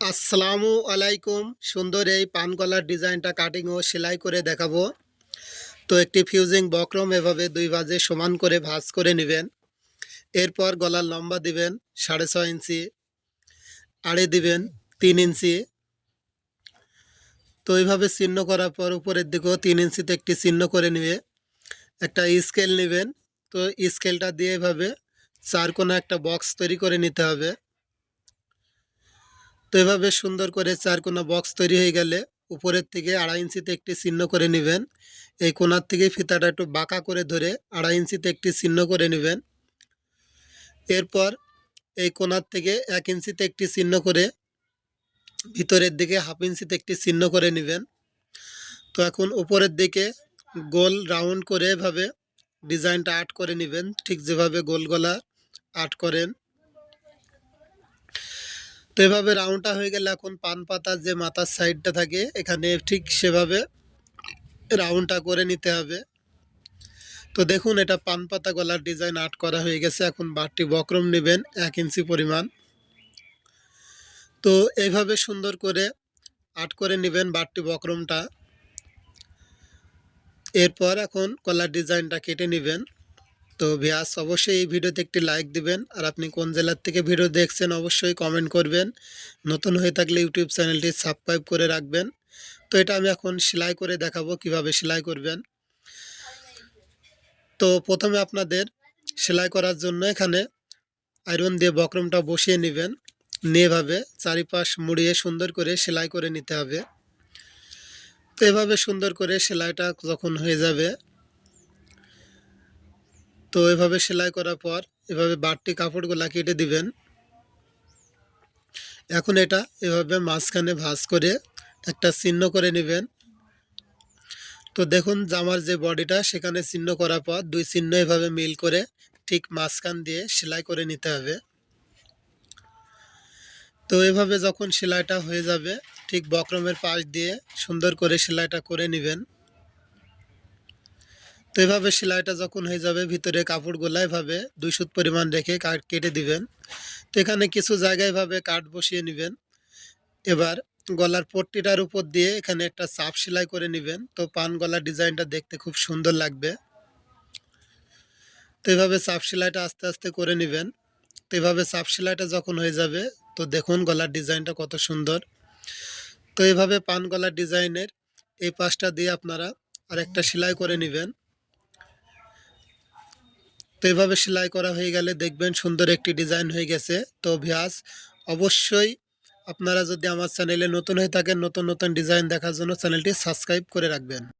আসসালামু আলাইকুম। সুন্দর এই পান গলার ডিজাইনটা কাটিং ও সেলাই করে দেখাবো। তো একটি ফিউজিং বক্রম এভাবে দুই বাজে সমান করে ভাজ করে নেবেন। এরপর গলার লম্বা দিবেন সাড়ে ছয় ইঞ্চি, আড়ে দিবেন তিন ইঞ্চি। তো এইভাবে চিহ্ন করার পর উপরের দিকেও তিন ইঞ্চিতে একটি চিহ্ন করে নেবে একটা স্কেল নেবেন। তো স্কেলটা দিয়ে এভাবে চার কোনো একটা বক্স তৈরি করে নিতে হবে। তো এভাবে সুন্দর করে চার কোনা বক্স তৈরি হয়ে গেলে উপরের থেকে আড়াই ইঞ্চিতে একটি চিহ্ন করে নেবেন। এই কোনার থেকে ফিতাটা একটু বাঁকা করে ধরে আড়াই ইঞ্চিতে একটি চিহ্ন করে নেবেন। এরপর এই কোনার থেকে এক ইঞ্চিতে একটি চিহ্ন করে ভিতরের দিকে হাফ ইঞ্চিতে একটি চিহ্ন করে নেবেন। তো এখন উপরের দিকে গোল রাউন্ড করে এভাবে ডিজাইনটা আর্ট করে নেবেন। ঠিক যেভাবে গোল গলা আর্ট করেন। এভাবে রাউন্ডটা হয়ে গেলে এখন পান পাতার যে মাথার সাইডটা থাকে, এখানে ঠিক সেভাবে রাউন্ডটা করে নিতে হবে। তো দেখুন, এটা পান পাতা গলার ডিজাইন আর্ট করা হয়ে গেছে। এখন বারটি বক্রম নেবেন, এক ইঞ্চি পরিমাণ। তো এইভাবে সুন্দর করে আর্ট করে নেবেন বারটি বক্রমটা। এরপর এখন কলার ডিজাইনটা কেটে নেবেন। তো ভিয়াস, অবশ্যই এই ভিডিওতে একটি লাইক দিবেন। আর আপনি কোন জেলার থেকে ভিডিও দেখছেন, অবশ্যই কমেন্ট করবেন। নতুন হয়ে থাকলে ইউটিউব চ্যানেলটি সাবস্ক্রাইব করে রাখবেন। তো এটা আমি এখন সেলাই করে দেখাবো কীভাবে সেলাই করবেন। তো প্রথমে আপনাদের সেলাই করার জন্য এখানে আয়রন দিয়ে বক্রমটা বসিয়ে নেবেন। নিয়ে এভাবে চারিপাশ মুড়িয়ে সুন্দর করে সেলাই করে নিতে হবে। তো এভাবে সুন্দর করে সেলাইটা যখন হয়ে যাবে তো এভাবে সেলাই করার পর এভাবে বাড়তি কাপড়গুলা কেটে দিবেন। এখন এটা এভাবে মাঝখানে ভাঁজ করে একটা চিহ্ন করে নেবেন। তো দেখুন, জামার যে বডিটা সেখানে চিহ্ন করার পর দুই চিহ্ন এভাবে মিল করে ঠিক মাঝখান দিয়ে সেলাই করে নিতে হবে। তো এভাবে যখন সেলাইটা হয়ে যাবে, ঠিক বক্রমের পাশ দিয়ে সুন্দর করে সেলাইটা করে নেবেন। তো এভাবে সেলাইটা যখন হয়ে যাবে, ভিতরে কাপড়গুলো এভাবে দুই সুত পরিমাণ রেখে কাট কেটে দিবেন। তো এখানে কিছু জায়গায় এভাবে কাট বসিয়ে নেবেন। এবার গলার পট্টিটার উপর দিয়ে এখানে একটা চাপ সেলাই করে নেবেন। তো পান গলার ডিজাইনটা দেখতে খুব সুন্দর লাগবে। তো এভাবে চাপ সেলাইটা আস্তে আস্তে করে নেবেন। তো এভাবে চাপ সেলাইটা যখন হয়ে যাবে, তো দেখুন গলার ডিজাইনটা কত সুন্দর। তো এভাবে পান গলার ডিজাইনের এই পাশটা দিয়ে আপনারা আরেকটা সেলাই করে নেবেন। তো এভাবে সেলাই করা হয়ে গেলে দেখবেন সুন্দর একটি ডিজাইন হয়ে গেছে। তো ভিয়াস, অবশ্যই আপনারা যদি আমার চ্যানেলে নতুন হয়ে থাকেন, নতুন নতুন ডিজাইন দেখার জন্য চ্যানেলটি সাবস্ক্রাইব করে রাখবেন।